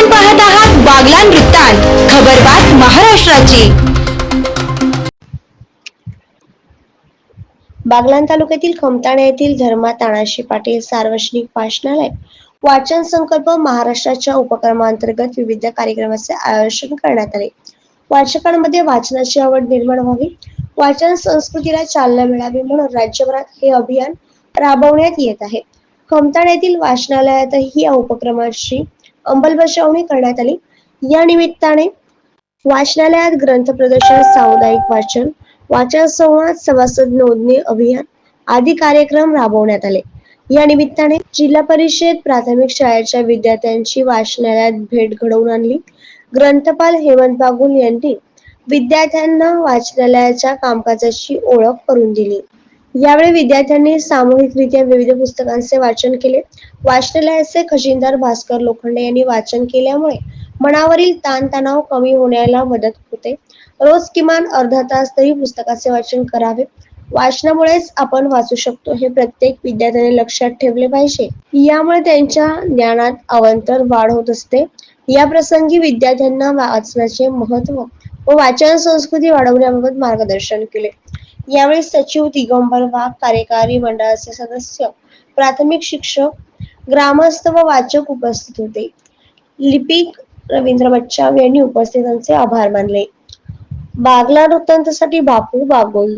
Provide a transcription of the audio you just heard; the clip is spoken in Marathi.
आपण पाहत आहात बागलान वृत्तांत खबरबात महाराष्ट्राची. बागलाण तालुक्यातील खमताणे येथील धर्मा तानाशी पाटील सार्वजनिक वाचनालय वाचन संकल्प महाराष्ट्राच्या उपक्रमांतर्गत विविध कार्यक्रमाचे आयोजन करण्यात आले. वाचकांमध्ये वाचनाची आवड निर्माण व्हावी वाचन संस्कृतीला चालना मिळावी म्हणून राज्यभरात हे अभियान राबवण्यात येत आहे. खमताण येथील वाचनालयातही या उपक्रमाची अंमलबजावणी करण्यात आली. या निमित्ताने वाचनालयात ग्रंथ प्रदर्शन सामुदायिक वाचन वाचन संवाद सभासद नोंदणी अभियान आदी कार्यक्रम राबवण्यात आले. या निमित्ताने जिल्हा परिषद प्राथमिक शाळेच्या विद्यार्थ्यांची वाचनालयात भेट घडवून आणली. ग्रंथपाल हेमंत बागुल यांनी विद्यार्थ्यांना वाचनालयाच्या कामकाजाची ओळख करून दिली. यावेळी विद्यार्थ्यांनी सामूहिकरित्या विविध पुस्तकांचे वाचन केले. वाचनालयाचे खजिनदार भास्कर लोखंडे यांनी वाचन केल्यामुळे मनावरील ताणतणाव कमी होण्याला मदत होते. रोज किमान अर्धा तास तरी पुस्तकाचे वाचन करावे. वाचनामुळेच आपण वाचू शकतो हे प्रत्येक विद्यार्थ्याने लक्षात ठेवले पाहिजे. यामुळे त्यांच्या ज्ञानात अवंतर वाढ होत असते. या प्रसंगी विद्यार्थ्यांना वाचनाचे महत्त्व व वाचन संस्कृती वाढवण्याबाबत मार्गदर्शन केले. यावेळी सचिव दिगंबर वाघ कार्यकारी मंडळाचे सदस्य प्राथमिक शिक्षक ग्रामस्थ व वाचक उपस्थित होते. लिपिक रवींद्र बच्चाव यांनी उपस्थितांचे आभार मानले. बागला वृत्तांतासाठी बापू बागोल.